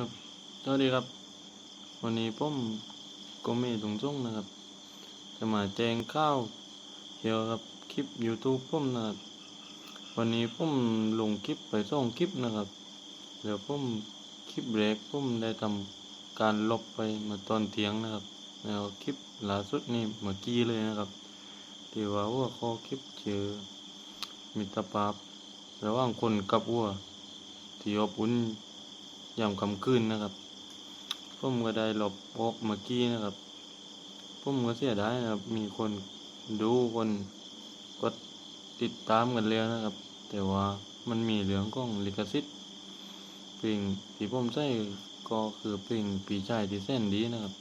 ครับสวัสดีครับ วันนี้ผมก็มีถุงส่งนะครับ จะมาแจ้งข่าวเกี่ยวกับคลิป YouTube ผมนะครับ วันนี้ผมลงคลิปไปส่องคลิปนะครับ เดี๋ยวผมคลิปแรกผมได้ทำการลบไปเมื่อตอนเที่ยงนะครับ แล้วคลิปล่าสุดนี่เมื่อกี้เลยนะครับที่ว่าวัวข้อคลิปเจอมิตรภาพระหว่างคนกับวัวที่อบอุ่น ยามคำคืนนะครับผมก็ได้ลบออกเมื่อกี้นะครับผมก็เสียดายนะครับมีคนดูคนกดติดตามกันแล้วนะครับ แต่ว่ามันมีเรื่องของลิขสิทธิ์เพลงที่ผมใส่ก็คือเพลงปีชายที่แสนดีนะครับ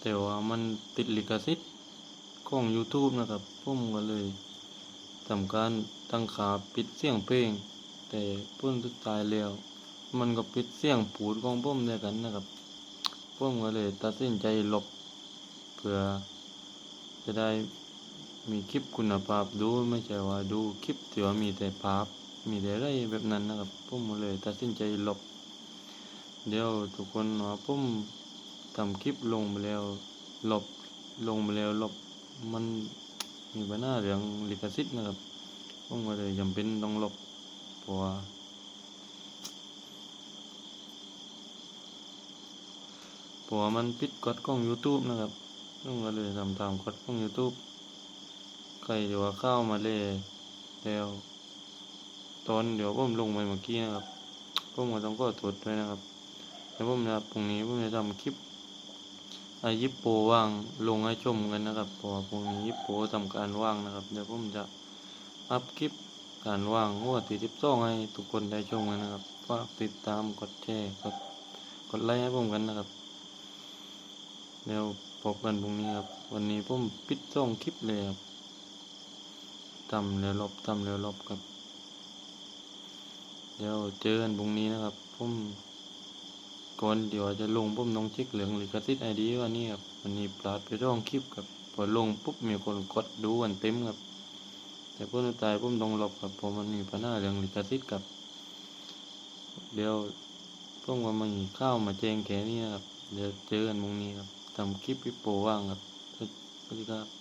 แต่ว่ามันติดลิขสิทธิ์ของ YouTube นะครับผมก็เลยทำการตั้งค่าปิดเสียงเพลง แต่พ้นสุดท้ายแล้ว มันก็ปิดเสียงพูดของผมด้วยกันนะครับผมก็เลยตัดสินใจลบเพื่อจะได้มีคลิปคุณภาพดูไม่ใช่ว่าดูคลิปที่ว่ามีแต่ภาพมีแต่อะไรแบบนั้นนะครับผมก็เลยตัดสินใจลบ เดี๋ยวทุกคนว่าผมทำคลิปลงไปแล้วลบลงไปแล้วลบมันมีปัญหาเรื่องลิขสิทธิ์นะครับผมก็เลยจำเป็นต้องลบเพราะ ว่าเพราะว่ามันปิดกฎของ YouTube นะครับต้องก็เลยทำตามกฎของ YouTube ใครเดี๋ยวเข้ามาเลยแล้วตอนเดี๋ยวผมลงไปเมื่อกี้นะครับผมก็ต้องก็ตรวจด้วยนะครับแล้วผมจะพรุ่งนี้ผมจะทำคลิปไอายิปโปว่างลงให้ชมกันนะครับเพราะว่าพรุ่งนี้ยิปโปทำการว่างนะครับเดี๋ยวผมจะอัพคลิปการว่างหัวที่สิบสองให้ทุกคนได้ชมกันนะครับฝากติดตามกดแชร์กดกดไลค์ให้ผมกันนะครับ เดี๋ยวพบกันพรุ่งนี้ครับ วันนี้ผมปิดส่องคลิปเลยครับทำแล้วลบทำแล้วลบครับ เดี๋ยวเจอกันพรุ่งนี้นะครับผมก่อนเดี๋ยวจะลงผมต้องช็คเหลืองลิขสิทธิ์ไอดีวันนี้ครับวันนี้ปลาดไปร่องคลิปครับพอลงปุ๊บมีคนกดดูกันเต็มครับ แต่พวกนั้นตายผมต้องลบครับเพราะมันมีปัญหาเรื่องลิขสิทธิ์ครับ เดี๋ยวผมก็มามีข้าวมาแจงแค่นี้ครับ เดี๋ยวเจอกันพรุ่งนี้ครับ ทำคลิปวิปโปว่างครับสวัสดีครับ